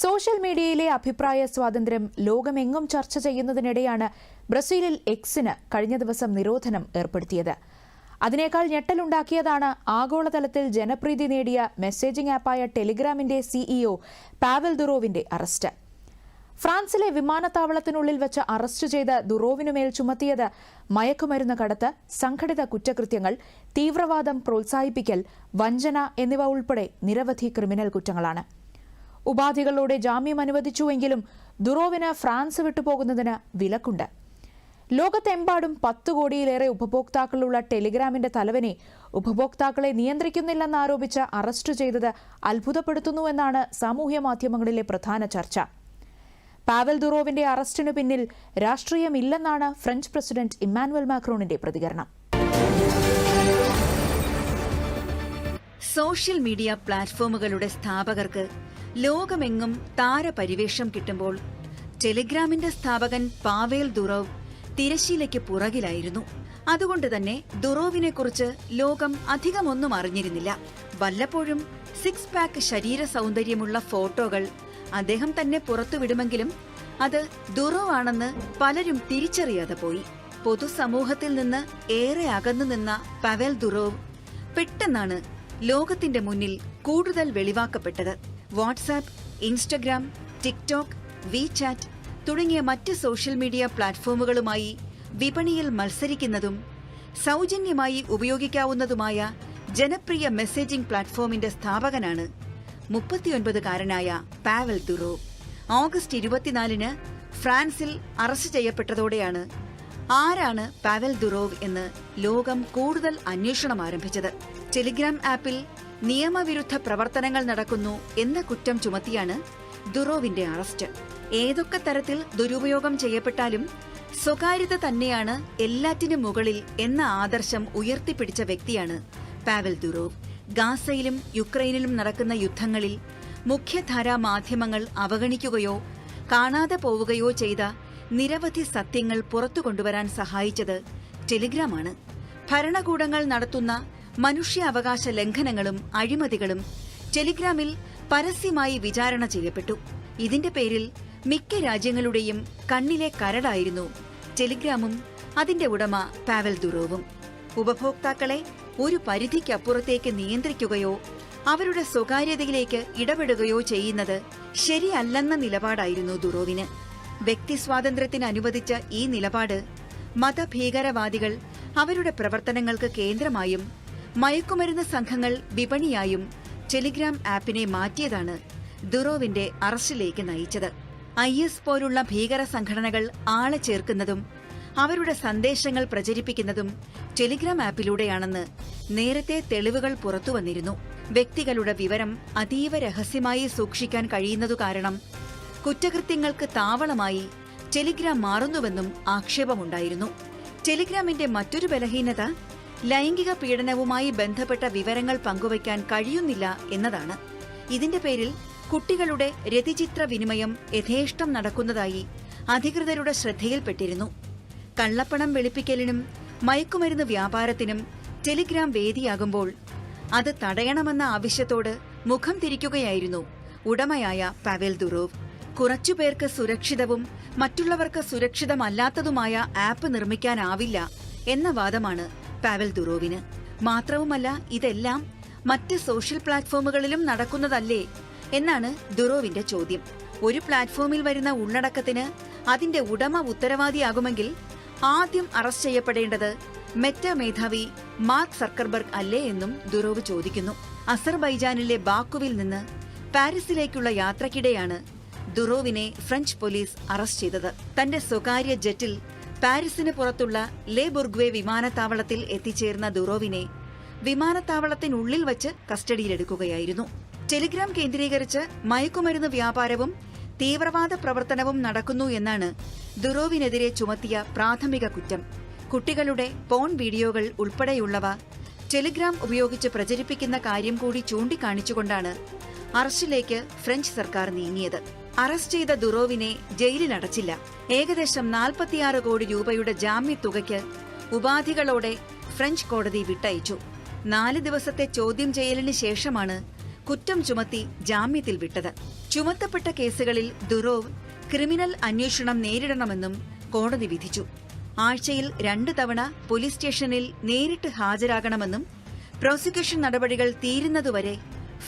Social മീഡിയയിലെ അഭിപ്രായ സ്വാതന്ത്ര്യം ലോകമെങ്ങും ചർച്ച ചെയ്യുന്നതിനിടെയാണ് ബ്രസീലിൽ എക്സിന് കഴിഞ്ഞ ദിവസം നിരോധനം ഏർപ്പെടുത്തിയത്. അതിനേക്കാൾ ഞെട്ടലുണ്ടാക്കിയതാണ് ആഗോളതലത്തിൽ ജനപ്രീതി നേടിയ മെസ്സേജിംഗ് ആപ്പായ ടെലിഗ്രാമിന്റെ സിഇഒ പാവൽ ദുറോവിന്റെ അറസ്റ്റ്. ഫ്രാൻസിലെ വിമാനത്താവളത്തിനുള്ളിൽ വെച്ച് അറസ്റ്റ് ചെയ്ത ദുറോവിനുമേൽ ചുമത്തിയത് മയക്കുമരുന്ന് കടത്ത് സംഘടിത കുറ്റകൃത്യങ്ങൾ തീവ്രവാദം പ്രോത്സാഹിപ്പിക്കൽ വഞ്ചന എന്നിവ ഉൾപ്പെടെ നിരവധി ക്രിമിനൽ കുറ്റങ്ങളാണ്. ഉപാധികളോടെ ജാമ്യം അനുവദിച്ചുവെങ്കിലും ദുറോവിന് ഫ്രാൻസ് വിട്ടുപോകുന്നതിന് വിലക്കുണ്ട്. ലോകത്തെമ്പാടും പത്ത് കോടിയിലേറെ ഉപഭോക്താക്കളുള്ള ടെലിഗ്രാമിന്റെ തലവനെ ഉപഭോക്താക്കളെ നിയന്ത്രിക്കുന്നില്ലെന്ന് നിയന്ത്രിക്കുന്നില്ലെന്നാരോപിച്ച് അറസ്റ്റ് ചെയ്തത് അത്ഭുതപ്പെടുത്തുന്നുവെന്നാണ് സാമൂഹ്യ മാധ്യമങ്ങളിലെ പ്രധാന ചർച്ച. പാവൽ ദുറോവിന്റെ അറസ്റ്റിനു പിന്നിൽ രാഷ്ട്രീയമില്ലെന്നാണ് ഫ്രഞ്ച് പ്രസിഡന്റ് ഇമ്മാനുവൽ മാക്രോണിന്റെ പ്രതികരണം. സോഷ്യൽ മീഡിയ പ്ലാറ്റ്ഫോമുകളുടെ സ്ഥാപകർക്ക് ലോകമെങ്ങും താരപരിവേഷം കിട്ടുമ്പോൾ ടെലിഗ്രാമിന്റെ സ്ഥാപകൻ പാവേൽ ദുറോവ് തിരശീലയ്ക്ക് പുറകിലായിരുന്നു. അതുകൊണ്ട് തന്നെ ദുറോവിനെ കുറിച്ച് ലോകം അധികമൊന്നും അറിഞ്ഞിരുന്നില്ല. വല്ലപ്പോഴും സിക്സ് പാക്ക് ശരീര സൗന്ദര്യമുള്ള ഫോട്ടോകൾ അദ്ദേഹം തന്നെ പുറത്തുവിടുമെങ്കിലും അത് ദുറോവാണെന്ന് പലരും തിരിച്ചറിയാതെ പോയി. പൊതുസമൂഹത്തിൽ നിന്ന് ഏറെ അകന്നു നിന്ന പവേൽ ദുറോവ് പെട്ടെന്നാണ് ലോകത്തിന്റെ മുന്നിൽ കൂടുതൽ വെളിവാക്കപ്പെട്ടത്. വാട്സാപ്പ് ഇൻസ്റ്റഗ്രാം ടിക്ടോക്ക് വിചാറ്റ് തുടങ്ങിയ മറ്റ് സോഷ്യൽ മീഡിയ പ്ലാറ്റ്ഫോമുകളുമായി വിപണിയിൽ മത്സരിക്കുന്നതും സൗജന്യമായി ഉപയോഗിക്കാവുന്നതുമായ ജനപ്രിയ മെസ്സേജിംഗ് പ്ലാറ്റ്ഫോമിന്റെ സ്ഥാപകനാണ് മുപ്പത്തിയൊൻപതുകാരനായ പാവൽ ദുറോ. ഓഗസ്റ്റ് ഇരുപത്തിനാലിന് ഫ്രാൻസിൽ അറസ്റ്റ് ചെയ്യപ്പെട്ടതോടെയാണ് ആരാണ് പാവൽ ദുറോവ് എന്ന് ലോകം കൂടുതൽ അന്വേഷണം ആരംഭിച്ചത്. ടെലിഗ്രാം ആപ്പിൽ നിയമവിരുദ്ധ പ്രവർത്തനങ്ങൾ നടക്കുന്നു എന്ന കുറ്റം ചുമത്തിയാണ് ദുറോവിന്റെ അറസ്റ്റ്. ഏതൊക്കെ തരത്തിൽ ദുരുപയോഗം ചെയ്യപ്പെട്ടാലും സ്വകാര്യത തന്നെയാണ് എല്ലാറ്റിനും മുകളിൽ എന്ന ആദർശം ഉയർത്തിപ്പിടിച്ച വ്യക്തിയാണ് പാവൽ ദുറോവ്. ഗാസയിലും യുക്രൈനിലും നടക്കുന്ന യുദ്ധങ്ങളിൽ മുഖ്യധാരാ മാധ്യമങ്ങൾ അവഗണിക്കുകയോ കാണാതെ പോവുകയോ ചെയ്ത നിരവധി സത്യങ്ങൾ പുറത്തു കൊണ്ടുവരാൻ സഹായിച്ചത് ടെലിഗ്രാമാണ്. ഭരണകൂടങ്ങൾ നടത്തുന്ന മനുഷ്യാവകാശ ലംഘനങ്ങളും അഴിമതികളും ടെലിഗ്രാമിൽ പരസ്യമായി വിചാരണ ചെയ്യപ്പെട്ടു. ഇതിന്റെ പേരിൽ മിക്ക രാജ്യങ്ങളുടെയും കണ്ണിലെ കരടായിരുന്നു ടെലിഗ്രാമും അതിന്റെ ഉടമ പാവൽ ദുറോവും ഉപഭോക്താക്കളെ ഒരു പരിധിക്കപ്പുറത്തേക്ക് നിയന്ത്രിക്കുകയോ അവരുടെ സ്വകാര്യതയിലേക്ക് ഇടപെടുകയോ ചെയ്യുന്നത് ശരിയല്ലെന്ന നിലപാടായിരുന്നു ദുറോവിന് വ്യക്തി സ്വാതന്ത്ര്യത്തിന് അനുവദിച്ച ഈ നിലപാട് മതഭീകരവാദികൾ അവരുടെ പ്രവർത്തനങ്ങൾക്ക് കേന്ദ്രമായും മയക്കുമരുന്ന് സംഘങ്ങൾ വിപണിയായും ടെലിഗ്രാം ആപ്പിനെ മാറ്റിയതാണ് ദുറോവിന്റെ അറസ്റ്റിലേക്ക് നയിച്ചത്. ഐ എസ് പോലുള്ള ഭീകര സംഘടനകൾ ആളെ ചേർക്കുന്നതും അവരുടെ സന്ദേശങ്ങൾ പ്രചരിപ്പിക്കുന്നതും ടെലിഗ്രാം ആപ്പിലൂടെയാണെന്ന് നേരത്തെ തെളിവുകൾ പുറത്തുവന്നിരുന്നു വ്യക്തികളുടെ വിവരം അതീവ രഹസ്യമായി സൂക്ഷിക്കാൻ കഴിയുന്നതു കാരണം കുറ്റകൃത്യങ്ങൾക്ക് താവളമായി ടെലിഗ്രാം മാറുന്നുവെന്നും ആക്ഷേപമുണ്ടായിരുന്നു. ടെലിഗ്രാമിന്റെ മറ്റൊരു ബലഹീനത ലൈംഗിക പീഡനവുമായി ബന്ധപ്പെട്ട വിവരങ്ങൾ പങ്കുവയ്ക്കാൻ കഴിയുന്നില്ല എന്നതാണ്. ഇതിന്റെ പേരിൽ കുട്ടികളുടെ രതിചിത്ര വിനിമയം യഥേഷ്ടം നടക്കുന്നതായി അധികൃതരുടെ ശ്രദ്ധയിൽപ്പെട്ടിരുന്നു. കള്ളപ്പണം വെളുപ്പിക്കലിനും മയക്കുമരുന്ന് വ്യാപാരത്തിനും ടെലിഗ്രാം വേദിയാകുമ്പോൾ അത് തടയണമെന്ന ആവശ്യത്തോട് മുഖം തിരിക്കുകയായിരുന്നു ഉടമയായ പവൽ ദുറോവ്. കുറച്ചുപേർക്ക് സുരക്ഷിതവും മറ്റുള്ളവർക്ക് സുരക്ഷിതമല്ലാത്തതുമായ ആപ്പ് നിർമ്മിക്കാനാവില്ല എന്ന വാദമാണ് പാവൽ ദുറോവിന്. മാത്രവുമല്ല ഇതെല്ലാം മറ്റ് സോഷ്യൽ പ്ലാറ്റ്ഫോമുകളിലും നടക്കുന്നതല്ലേ എന്നാണ് ദുറോവിന്റെ ചോദ്യം. ഒരു പ്ലാറ്റ്ഫോമിൽ വരുന്ന ഉള്ളടക്കത്തിന് അതിന്റെ ഉടമ ഉത്തരവാദിയാകുമെങ്കിൽ ആദ്യം അറസ്റ്റ് ചെയ്യപ്പെടേണ്ടത് മെറ്റ മേധാവി മാർക്ക് സർക്കർബർഗ് അല്ലേ എന്നും ദുറോവ് ചോദിക്കുന്നു. അസർബൈജാനിലെ ബാക്കുവിൽ നിന്ന് പാരീസിലേക്കുള്ള യാത്രക്കിടെയാണ് ദുറോവിനെ ഫ്രഞ്ച് പോലീസ് അറസ്റ്റ് ചെയ്തത്. തന്റെ സ്വകാര്യ ജെറ്റിൽ പാരീസിന് പുറത്തുള്ള ലെ ബുർഗ്വെ വിമാനത്താവളത്തിൽ എത്തിച്ചേർന്ന ദുറോവിനെ വിമാനത്താവളത്തിനുള്ളിൽ വച്ച് കസ്റ്റഡിയിലെടുക്കുകയായിരുന്നു. ടെലിഗ്രാം കേന്ദ്രീകരിച്ച് മയക്കുമരുന്ന് വ്യാപാരവും തീവ്രവാദ പ്രവർത്തനവും നടക്കുന്നു എന്നാണ് ദുറോവിനെതിരെ ചുമത്തിയ പ്രാഥമിക കുറ്റം. കുട്ടികളുടെ പോൺ വീഡിയോകൾ ഉൾപ്പെടെയുള്ളവ ടെലിഗ്രാം ഉപയോഗിച്ച് പ്രചരിപ്പിക്കുന്ന കാര്യം കൂടി ചൂണ്ടിക്കാണിച്ചുകൊണ്ടാണ് അറസ്റ്റിലേക്ക് ഫ്രഞ്ച് സർക്കാർ നീങ്ങിയത്. അറസ്റ്റ് ചെയ്ത ദുറോവിനെ ജയിലിൽ ജയിലിലടച്ചില്ല. ഏകദേശം നാൽപ്പത്തിയാറ് കോടി രൂപയുടെ ജാമ്യത്തുകയ്ക്ക് ഉപാധികളോടെ ഫ്രഞ്ച് കോടതി വിട്ടയച്ചു. നാല് ദിവസത്തെ ചോദ്യം ചെയ്യലിന് ശേഷമാണ് കുറ്റം ചുമത്തി ജാമ്യത്തിൽ വിട്ടത്. ചുമത്തപ്പെട്ട കേസുകളിൽ ദുറോവ് ക്രിമിനൽ അന്വേഷണം നേരിടണമെന്നും കോടതി വിധിച്ചു. ആഴ്ചയിൽ രണ്ട് തവണ പോലീസ് സ്റ്റേഷനിൽ നേരിട്ട് ഹാജരാകണമെന്നും പ്രോസിക്യൂഷൻ നടപടികൾ തീരുന്നതുവരെ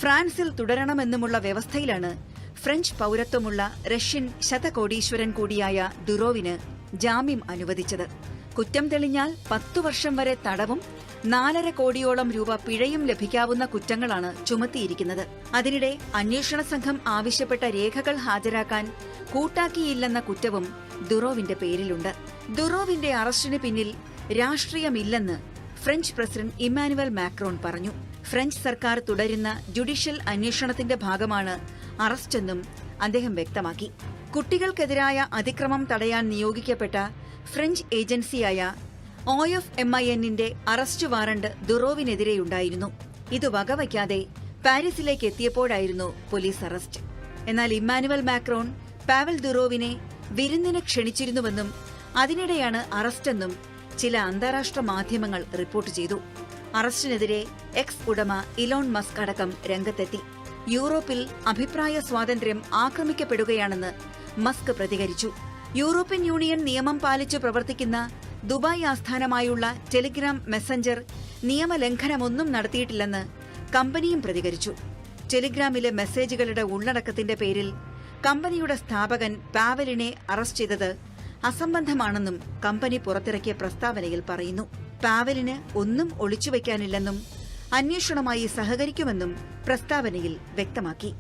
ഫ്രാൻസിൽ തുടരണമെന്നുമുള്ള വ്യവസ്ഥയിലാണ് ഫ്രഞ്ച് പൗരത്വമുള്ള റഷ്യൻ ശതകോടീശ്വരൻ കൂടിയായ ദുറോവിന് ജാമ്യം അനുവദിച്ചത്. കുറ്റം തെളിഞ്ഞാൽ പത്തു വർഷം വരെ തടവും നാലര കോടിയോളം രൂപ പിഴയും ലഭിക്കാവുന്ന കുറ്റങ്ങളാണ് ചുമത്തിയിരിക്കുന്നത്. അതിനിടെ അന്വേഷണ സംഘം ആവശ്യപ്പെട്ട രേഖകൾ ഹാജരാക്കാൻ കൂട്ടാക്കിയില്ലെന്ന കുറ്റവും ദുറോവിന്റെ പേരിലുണ്ട്. ദുറോവിന്റെ അറസ്റ്റിന് പിന്നിൽ രാഷ്ട്രീയമില്ലെന്ന് ഫ്രഞ്ച് പ്രസിഡന്റ് ഇമ്മാനുവൽ മാക്രോൺ പറഞ്ഞു ഫ്രഞ്ച് സർക്കാർ തുടരുന്ന ജുഡീഷ്യൽ അന്വേഷണത്തിന്റെ ഭാഗമാണ് അറസ്റ്റെന്നും അദ്ദേഹം വ്യക്തമാക്കി. കുട്ടികൾക്കെതിരായ അതിക്രമം തടയാൻ നിയോഗിക്കപ്പെട്ട ഫ്രഞ്ച് ഏജൻസിയായ ഒ എഫ് എം ഐ എന്നിന്റെ അറസ്റ്റ് വാറണ്ട് ദുറോവിനെതിരെയുണ്ടായിരുന്നു. ഇത് വകവയ്ക്കാതെ പാരീസിലേക്ക് എത്തിയപ്പോഴായിരുന്നു പോലീസ് അറസ്റ്റ്. എന്നാൽ ഇമ്മാനുവൽ മാക്രോൺ പാവൽ ദുറോവിനെ വിരുന്നിന് ക്ഷണിച്ചിരുന്നുവെന്നും അതിനിടെയാണ് അറസ്റ്റെന്നും ചില അന്താരാഷ്ട്ര മാധ്യമങ്ങൾ റിപ്പോർട്ട് ചെയ്തു. അറസ്റ്റിനെതിരെ എക്സ് ഉടമ ഇലോൺ മസ്ക് അടക്കം രംഗത്തെത്തി. യൂറോപ്പിൽ അഭിപ്രായ സ്വാതന്ത്ര്യം ആക്രമിക്കപ്പെടുകയാണെന്ന് മസ്ക് പ്രതികരിച്ചു. യൂറോപ്യൻ യൂണിയൻ നിയമം പാലിച്ചു പ്രവർത്തിക്കുന്ന ദുബായ് ആസ്ഥാനമായുള്ള ടെലിഗ്രാം മെസ്സഞ്ചർ നിയമലംഘനമൊന്നും നടത്തിയിട്ടില്ലെന്ന് കമ്പനിയും പ്രതികരിച്ചു. ടെലിഗ്രാമിലെ മെസ്സേജുകളുടെ ഉള്ളടക്കത്തിന്റെ പേരിൽ കമ്പനിയുടെ സ്ഥാപകൻ പാവലിനെ അറസ്റ്റ് ചെയ്തത് അസംബന്ധമാണെന്നും കമ്പനി പുറത്തിറക്കിയ പ്രസ്താവനയിൽ പറയുന്നു. പാവലിന് ഒന്നും ഒളിച്ചുവെക്കാനില്ലെന്നും അന്വേഷണമായി സഹകരിക്കുമെന്നും പ്രസ്താവനയിൽ വ്യക്തമാക്കി.